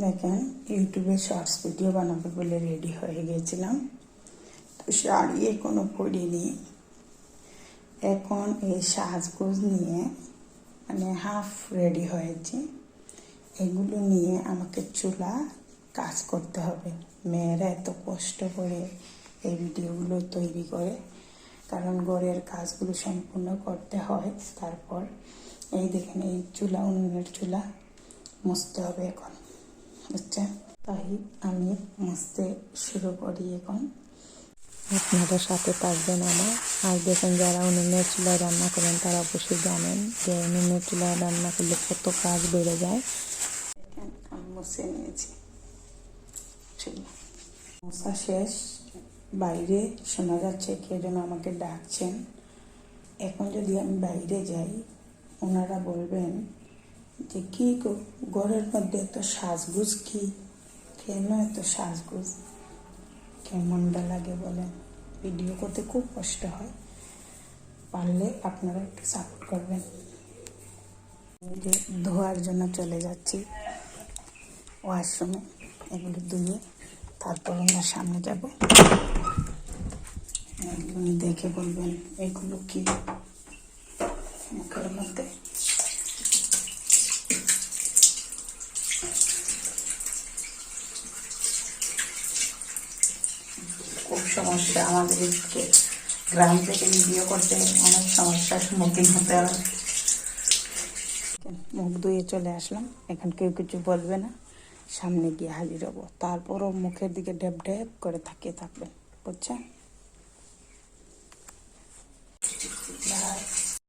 দেখেন ইউটিউবে shorts video বানাবে বলে রেডি হয়ে গিয়েছিলাম তো শাড়ি এখনও পরিনি। এখন এই সাজগোজ নিয়ে মানে হাফ রেডি হয়েছি। এগুলো নিয়ে আমাকে চুলা কাজ করতে হবে। মেয়েরা এত কষ্ট করে এই ভিডিওগুলো তৈরি করে। কারণ ঘরের কাজগুলো সম্পূর্ণ করতে হয়। তারপর এই দেখেন, এই চুলা, উনুনের চুলা মুছতে হবে এখন। বুঝছেন তাই আমি মুছতে শুরু করি এখন। আপনারা সাথে থাকবেন আমার। আর দেখেন যারা উনুনের চুলায় রান্না করেন, তারা অবশ্যই জানেন যে উনুনের চুলায় রান্না করলে কত কাজ বেড়ে যায়। আমি মুছে নিয়েছি। মশা শেষ। বাইরে শোনা যাচ্ছে কে যেন আমাকে ডাকছেন। এখন যদি আমি বাইরে যাই, ওনারা বলবেন যে কি ঘরের মধ্যে এত সাজগুজ কি? কেন এত সাজগুজ? কেমনটা লাগে বলেন? ভিডিও করতে খুব কষ্ট হয়। পারলে আপনারা একটু সাপোর্ট করবেন। যে ধোয়ার জন্য চলে যাচ্ছি ওয়াশরুমে। এগুলো ধুয়ে তারপর আমরা সামনে যাব। দেখে বলবেন এগুলো কি? মুখের মধ্যে? খুব সমস্যা আমাদের এদিকে। গ্রাম থেকে ভিডিও করতে অনেক সমস্যার সম্মুখীন হতে হবে মুখ ধুয়ে চলে আসলাম। এখন কেউ কিছু বলবে না। সামনে গিয়ে হাজির হব। তারপরও মুখের দিকে ঢেপ ঢেপ করে থাকিয়ে থাকবেন বুঝছেন.